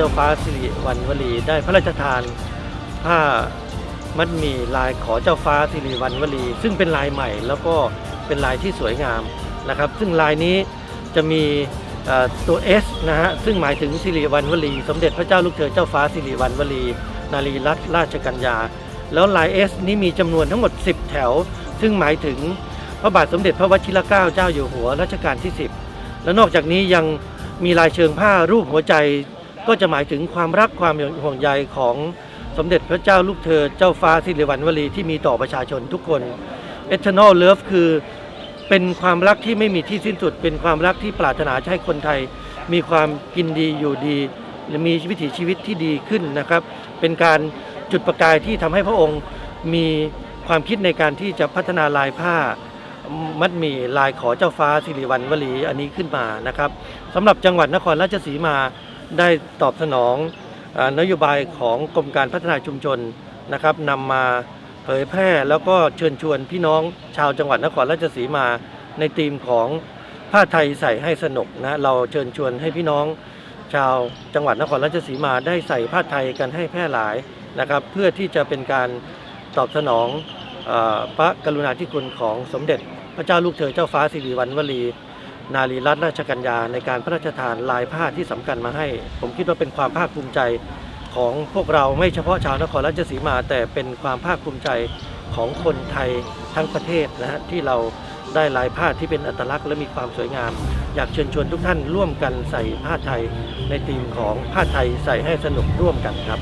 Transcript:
จ้าฟ้าสิริวัณวลีได้พระราชทานผ้ามัดหมีลายขอเจ้าฟ้าสิริวัณวลี ซึ่งเป็นลายใหม่แล้วก็เป็นลายที่สวยงามนะครับ ซึ่งลายนี้จะมีตัว S นะฮะซึ่งหมายถึงสิริวัณวลี สมเด็จพระเจ้าลูกเธอเจ้าฟ้าสิริวัณวลี นารีรัตนราชกัญญา แล้วลาย S นี้มีจำนวนทั้งหมด 10 แถว ซึ่งหมายถึงพระบาทสมเด็จพระวชิรเกล้าเจ้าอยู่หัวรัชกาลที่ 10 และนอกจากนี้ยังมีลายเชิงผ้ารูปหัวใจ ก็จะหมายถึงความรักความห่วงใยของสมเด็จพระเจ้าลูกเธอเจ้าฟ้าสิริวัณวลีที่มีต่อประชาชนทุกคน Eternal Love คือเป็นความรักที่ไม่มีที่สิ้นสุด เป็นความรักที่ปรารถนาให้คนไทย มีความกินดีอยู่ดีและมีวิถีชีวิตที่ดีขึ้นนะครับ เป็นการจุดประกายที่ทำให้พระองค์มีความคิดในการที่จะพัฒนาลายผ้ามัดหมี่ลายขอเจ้าฟ้าสิริวัณวลีอันนี้ขึ้นมานะครับสำหรับจังหวัดนครราชสีมา ได้ตอบสนองอนโยบายของกรมการพัฒนาชุมชนนะครับนำมาเผยแพร่แล้วก็เชิญชวนพี่น้องชาวจังหวัดนครราชสีมาในธีมของผ้าไทยใส่ให้สนุกนะเราเชิญชวนให้พี่น้องชาวจังหวัดนครราชสีมาได้ใส่ผ้าไทยกันให้แพร่หลายนะครับเพื่อที่จะเป็นการตอบสนองอพระกรุณาธิคุณของสมเด็จพระเจ้าลูกเธอเจ้าฟ้าสิริวัณวลี นารีรัตนราชกัญญาในการพระราชทานลายผ้าที่สำคัญมาให้ ผมคิดว่าเป็นความภาคภูมิใจของพวกเราไม่เฉพาะชาวนครราชสีมา แต่เป็นความภาคภูมิใจของคนไทยทั้งประเทศนะฮะที่เราได้ลายผ้าที่เป็นอัตลักษณ์และมีความสวยงาม อยากเชิญชวนทุกท่านร่วมกันใส่ผ้าไทยในธีมของผ้าไทยใส่ให้สนุกร่วมกันครับ